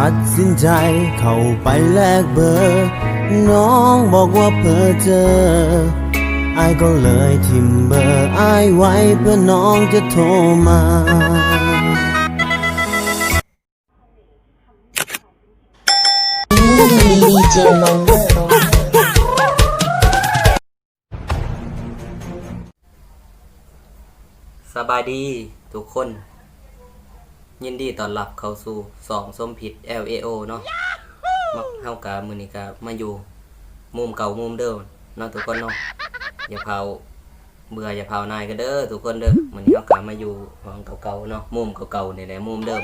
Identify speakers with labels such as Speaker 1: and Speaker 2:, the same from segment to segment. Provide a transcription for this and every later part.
Speaker 1: ตัดสินใจเข้าไปแลกเบอร์ น้องบอกว่าเพอเจอไอายก็เลยทิมเบอร์ไอายไว้เพื่อน้องจะโทรมา
Speaker 2: ดีเจนงเนอร์
Speaker 3: สบายดีทุกคน ยินดีต้อนรับเข้าสู่สองสมผิด LAO เนาะมักเฮากามือนี้กามาอยู่ มุมเก่ามุมเดิมเนาะทุกคนเนาะอย่าเผาเบื่ออย่าเผานายกันเด้อทุกคนเด้อมือนี้เฮากามาอยู่ห้องเก่าๆเนาะมุมเก่าๆนี่แหละมุมเดิม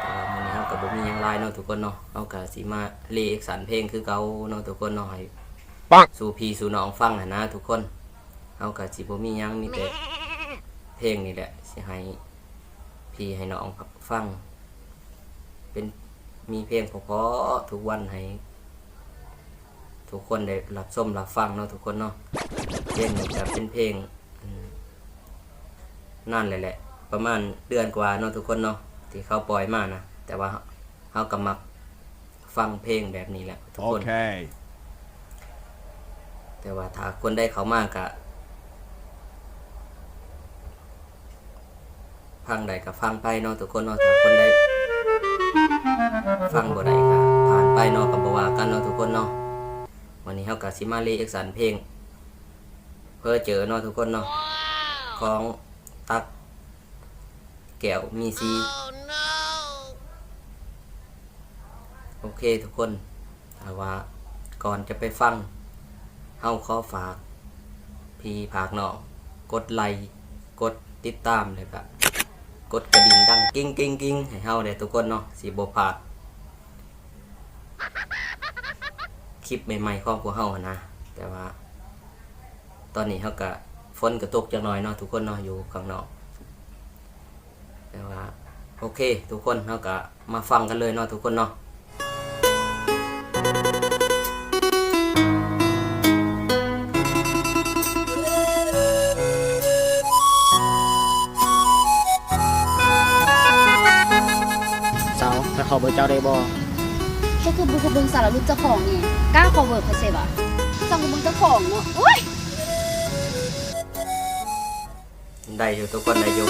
Speaker 3: แต่ว่ามือนี้เฮากับบ่มีหยังหลายเนาะทุกคนเนาะเฮากาสิมาเรียกสรรเพลงคือเก่าเนาะทุกคนเนาะให้สู่พี่สู่น้องฟังหั่นนะทุกคนเฮาก็สิบ่มีหยังมีแต่ เพลงนี่แหละสิให้พี่ให้น้องฟัง เป็นมีเพลงเพราะๆทุกวันให้ทุกคนได้รับชมรับฟังเนาะทุกคนเนาะเพลงนี่จะเป็นเพลงอืมนั่นเลยแหละ ประมาณเดือนกว่าเนาะทุกคนเนาะที่เขาปล่อยมานะแต่ว่าเฮาก็มักฟังเพลงแบบนี้แหละทุกคน
Speaker 4: Okay.
Speaker 3: แต่ว่าถ้าคนได้เขามากะ ฟังใดกับฟังไปเนาะทุกคนเนาะถ้าคนได้ฟังบ่ได้ก็ผ่านไปเนาะกับบ่ว่ากันเนาะทุกคนเนาะวันนี้เฮากับสิมารีเอกสารเพลง เพื่อเจอเนาะทุกคนเนาะของตักแก้วมีซีโอเคทุกคนแต่ว่าก่อนจะไปฟังเฮาขอฝาก พี่ผากน้องกดไลค์กดติดตามเลยก็ กดกระดิ่งดังกิ้งกิ้งกิ้งให้เฮาได้ทุกคนเนาะสิบ่พลาดคลิปใหม่ๆของพวกเฮานะ แต่ว่า ตอนนี้เฮาก็ฝนก็ตกจังหน่อยเนาะทุกคนเนาะอยู่ข้างนอก แต่ว่า โอเค ทุกคนเฮาก็มาฟังกันเลยเนาะทุกคนเนาะ
Speaker 5: เบอร์เจ้าได้บ่
Speaker 6: ก็คือบุคคลบึงสารรูปเจ้าของไงกล้า cover เขาเซบะสั่งบุงเจ้าของเนาะโอ้ย
Speaker 3: ได้อยู่ทุกคนได้อยู่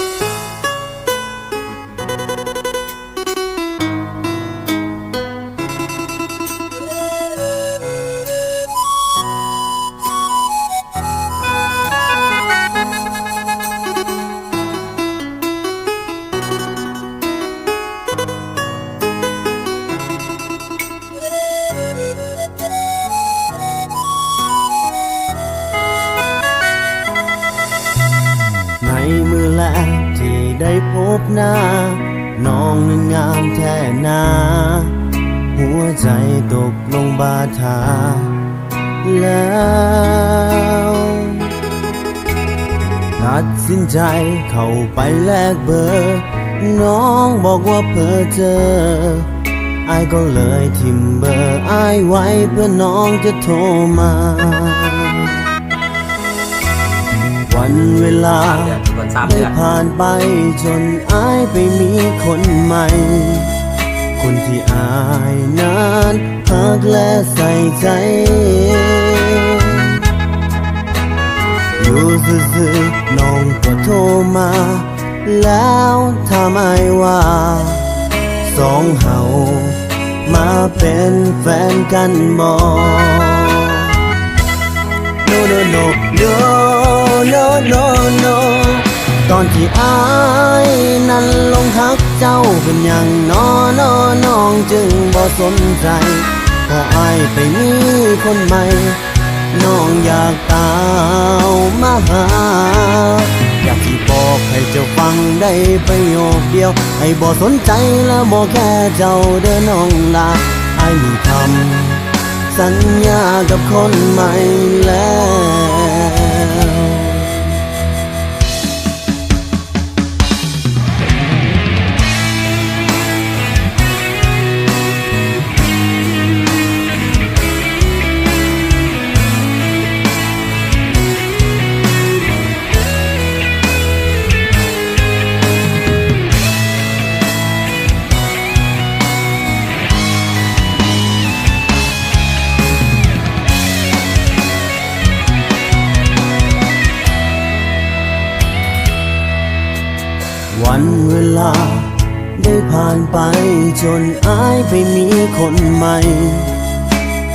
Speaker 1: มือแรกที่ได้พบหน้า น้องนั้นงามแท้หนาหัวใจตกลงบาทา แล้วตัดสินใจเข้าไปแลกเบอร์ น้องบอกว่าเพอเจอไอายก็เลยทิมเบอร์ไอายไว้เพื่อน้องจะโทรมา วันเวลา
Speaker 3: เดือนทุกคนสาม
Speaker 1: ได้
Speaker 3: เดือน
Speaker 1: ผ่านไปจนอายไปมีคนใหม่ คนที่อายนั้นหักและใส่ใจ อยู่ซื่อๆน้องก็โทรมา แล้วทำไมว่า สองเฮามาเป็นแฟนกันบ่ no no no no no no no ตอนที่อายนั้นลงหักเจ้าเป็นอย่างน้อนอน้องจึงบ่สนใจพออายไปมีคนใหม่ น้องอยากตาวมาหา อยากที่บอกให้เจ้าฟังได้ประโยคเดียว ให้บ่สนใจและบ่แค่เจ้าเด้อน้องลาอายมีคำสัญญากับคนใหม่แล้ว ไป จนอายไปมีคนใหม่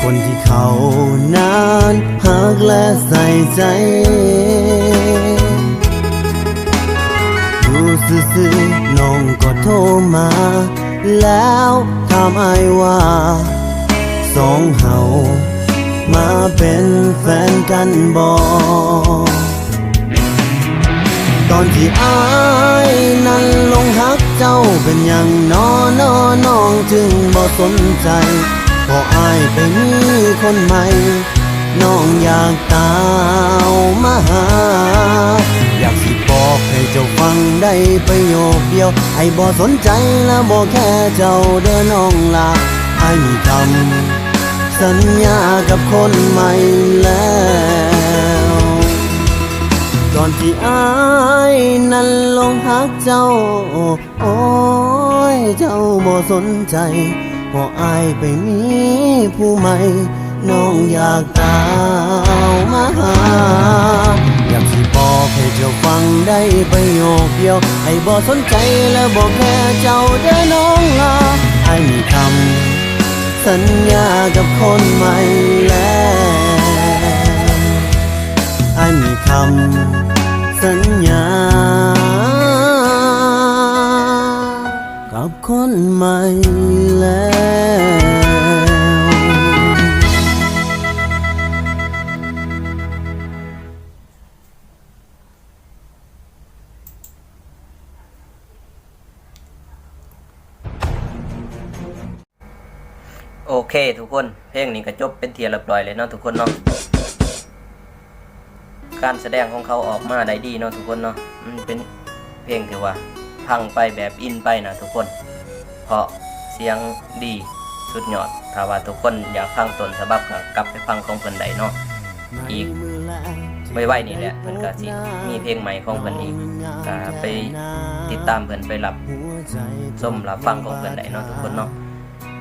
Speaker 1: คนที่เขานานหักและใส่ใจดูซื่อๆน้องก็โทรมา แล้วถามอายว่า สองเฮามาเป็นแฟนกันบอ ตอนที่อายนั้นลงหักเจ้าเป็นอย่างนอนอน้องจึงบ่สนใจพออายไปมีคนใหม่ น้องอยากตาวมาหา อยากสิบอกให้เจ้าฟังได้ประโยคเดียวไอ้บ่สนใจและบ่แค่เจ้าเด้อน้องลาไอ้มีคำสัญญากับคนใหม่แล้ว อนที่อายนั้นลงหักเจ้า โอ้ยเจ้าบ่สนใจพออายไปมีผู้ใหม่น้องอยากตาวมาหา อยากสิบอกให้เจ้าฟังได้ประโยคเดียว ให้บ่สนใจและบอกแค่เจ้าเด้อน้องลาไอ้ายมีคำสัญญากับคนใหม่แล้วไอ้มีคำ สัญญา กับคนใหม่แล้ว
Speaker 3: โอเค ทุกคนเพลงนี้ก็จบเป็นเทียเรียบร้อยเลยเนาะทุกคนเนาะ การแสดงของเขาออกมาได้ดีเนาะทุกคนเนาะมันเป็นเพลงที่ว่า พังไปแบบอินไปนะทุกคน เพราะเสียงดีสุดยอด ถ้าว่าทุกคนอยากฟังต้นฉบับก็กลับไปฟังของเพิ่นได้เนาะอีกไว้ๆนี่แหละเพิ่นก็สิมีเพลงใหม่ของเพิ่นอีกก็ไปติดตามเพิ่นไปรับส้มรับฟังของเพิ่นได้เนาะทุกคนเนาะ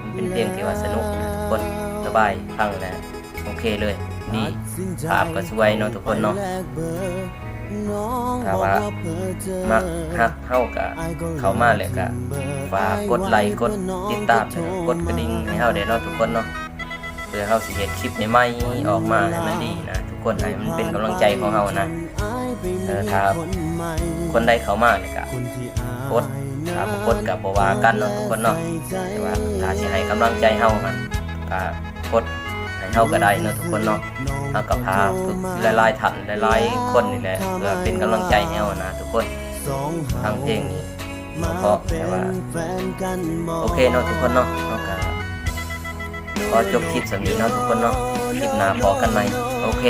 Speaker 3: มันเป็นเพลงที่ว่าสนุกนะทุกคนสบายฟังแล้วโอเคเลย ดีภาพก็สวยเนาะทุกคนเนาะถ้าว่ามักฮักเฮากะเขามาเลยกะฝากกดไลค์กดติดตามกดกระดิ่งให้เฮาได้เนาะทุกคนเนาะเพื่อเฮาสิเฮ็ดคลิปใหม่ๆออกมาให้มันดีนะทุกคนให้มันเป็นกำลังใจของเฮานะเออถ้าคนใดเขามาเนี่ยกะกดถ้าบกดก็บ่ว่ากันเนาะทุกคนเนาะแต่ว่าถ้าสิให้กำลังใจเฮามันก็กด เฮาก็ได้เนาะทุกคนเนาะเฮากับพาฝึกหลายๆท่านหลายๆคนนี่แหละเพื่อเป็นกำลังใจให้เอานะ ทุกคนทางเพลงนี้เพราะแต่ว่าโอเคเนาะทุกคนเนาะเฮาก็ขอจบคลิปสำนี้เนาะทุกคนเนาะคลิปหน้าพอกันไหมโอเค